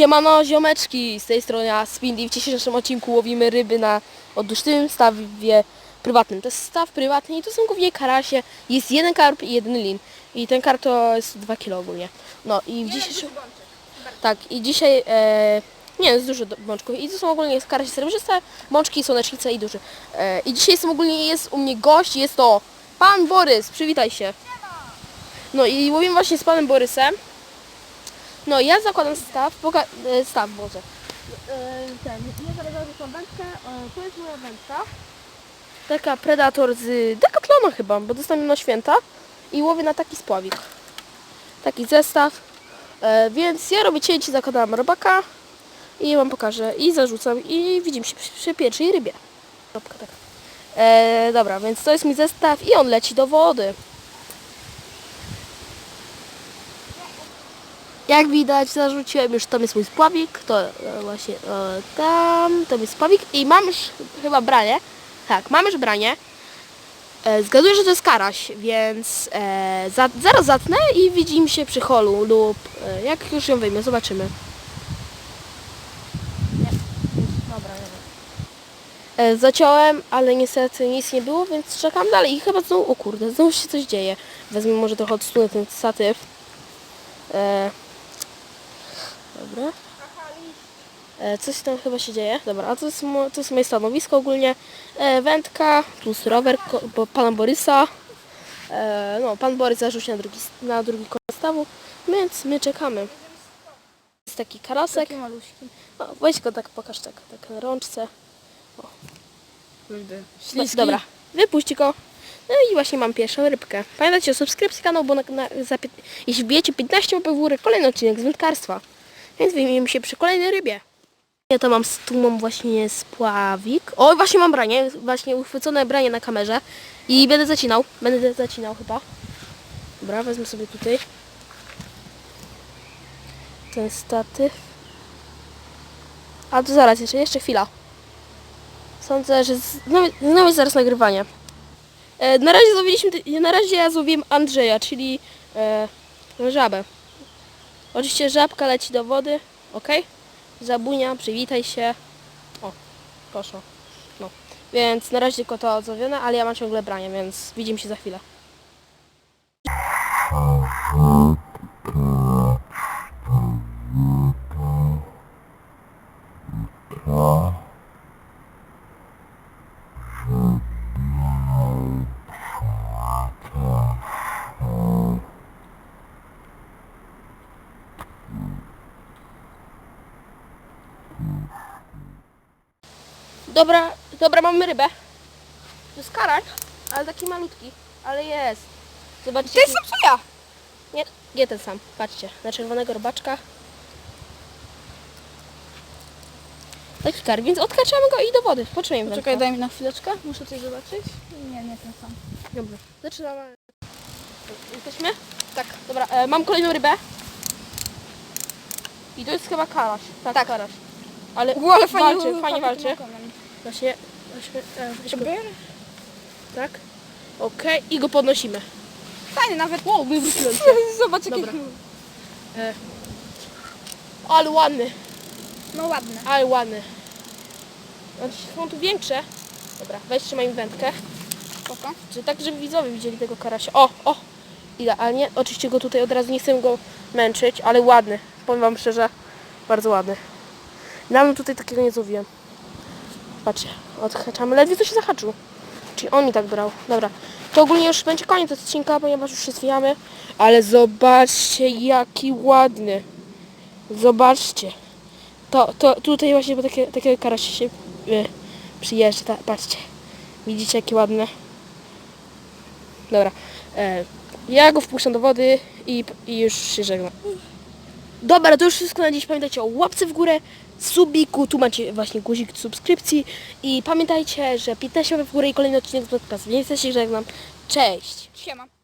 Siemano ziomeczki, z tej strony Spindy. W dzisiejszym odcinku łowimy ryby na oddusztywym stawie prywatnym. To jest staw prywatny i tu są głównie karasie. Jest jeden karp i jeden lin. I ten karp to jest 2 kg ogólnie. No i w dzisiejszym... Tak, i dzisiaj... E, nie, jest dużo bączków. I to są ogólnie karasie srebrzyste, bączki, słonecznice i duży. E, I dzisiaj jestem ogólnie, jest u mnie gość, jest to Pan Borys. Przywitaj się. No i łowimy właśnie z Panem Borysem. No ja zakładam staw, poka- e, staw Boże. E, Ten, ja zaraz zarzucam wędkę, e, to jest moja wędka. Taka Predator z Decathlonu chyba, bo dostałem ją na święta i łowię na taki spławik. Taki zestaw. E, więc ja robię cięcie, zakładam robaka i wam pokażę i zarzucam i widzimy się przy, przy pierwszej rybie. Robka, tak. E, dobra, więc to jest mój zestaw i on leci do wody. Jak widać, zarzuciłem już, tam jest mój spławik, to e, właśnie e, tam, tam jest spławik i mam już chyba branie. Tak, mam już branie. E, zgaduję, że to jest karaś, więc e, za, zaraz zatnę i widzimy się przy holu lub e, jak już ją wyjmę, zobaczymy. E, zaciąłem, ale niestety nic nie było, więc czekam dalej i chyba znowu, o kurde, znowu się coś dzieje. Wezmę może trochę odsunę ten statyw. E, Dobra. E, coś tam chyba się dzieje. Dobra, a to jest, mo- to jest moje stanowisko ogólnie. E, wędka, plus rower bo, pana Borysa. E, no, pan Borys zarzucił na drugi, na drugi koniec stawu, więc my czekamy. Jest taki karasek. Taki maluśki. Weź go tak, pokaż tak, tak na rączce. Kurde. No, Śliski. dobra, wypuść go. No i właśnie mam pierwszą rybkę. Pamiętajcie o subskrypcji kanału, bo na, na, za, jeśli bijecie 15 łapek w górę, kolejny odcinek z wędkarstwa. Więc wyjmiemy się przy kolejnej rybie. Ja to mam, tu mam właśnie spławik. O, właśnie mam branie, właśnie uchwycone branie na kamerze. I będę zacinał, będę zacinał chyba. Dobra, wezmę sobie tutaj ten statyw. A to zaraz, jeszcze, jeszcze chwila. Sądzę, że znowu, znowu jest zaraz nagrywanie. E, na razie złowiliśmy, na razie ja złowiłem Andrzeja, czyli e, żabę. Oczywiście żabka leci do wody, ok? Zabunia, przywitaj się. O, poszło. No. Więc na razie tylko to odzłowione, ale ja mam ciągle branie, więc widzimy się za chwilę. Dobra, dobra, mamy rybę. To jest karaś, ale taki malutki, ale jest. Zobaczcie. To jest sam co ja. Nie, nie ten sam. Patrzcie, na czerwonego robaczka. Taki karp, więc odkaczamy go i do wody. Poczujemy Poczekaj, daj mi na chwileczkę. Muszę coś zobaczyć. Nie, nie ten sam. Dobra, zaczynamy. Jesteśmy? Tak. Dobra, e, mam kolejną rybę. I to jest chyba karaś. Tak, Tak. karaś. Ale, Było, ale fajnie walczy, fajnie walczy. Właśnie, weźmy, e, weź go, tak. Okej, i go podnosimy. Fajny nawet. Wow, wywróciłem się. Zobacz jaki Dobra. E, ale ładny, No ładny. ale ładny. Znaczy, Są tu większe. Dobra, weź trzymaj mi wędkę. Spoko. Czy tak, żeby widzowie widzieli tego karasia. O, o! Idealnie. Oczywiście go tutaj od razu nie chcę go męczyć, ale ładny. Powiem wam szczerze, bardzo ładny. Dawno tutaj takiego nie złowiłem. Patrzcie, odhaczamy. Ledwie to się zahaczył. Czyli on mi tak brał. Dobra. To ogólnie już będzie koniec odcinka, ponieważ już się zwijamy. Ale zobaczcie, jaki ładny. Zobaczcie. To, to tutaj właśnie takie, takiego karasia się y, przyjeżdża. Ta, patrzcie. Widzicie, jakie ładne. Dobra. E, ja go wpuszczam do wody i, i już się żegnam. Dobra, to już wszystko na dziś. Pamiętajcie o łapce w górę, subiku, tu macie właśnie guzik subskrypcji i pamiętajcie, że 15 łapek w górę i kolejny odcinek z podcastu. Ja się żegnam. Cześć! Siema.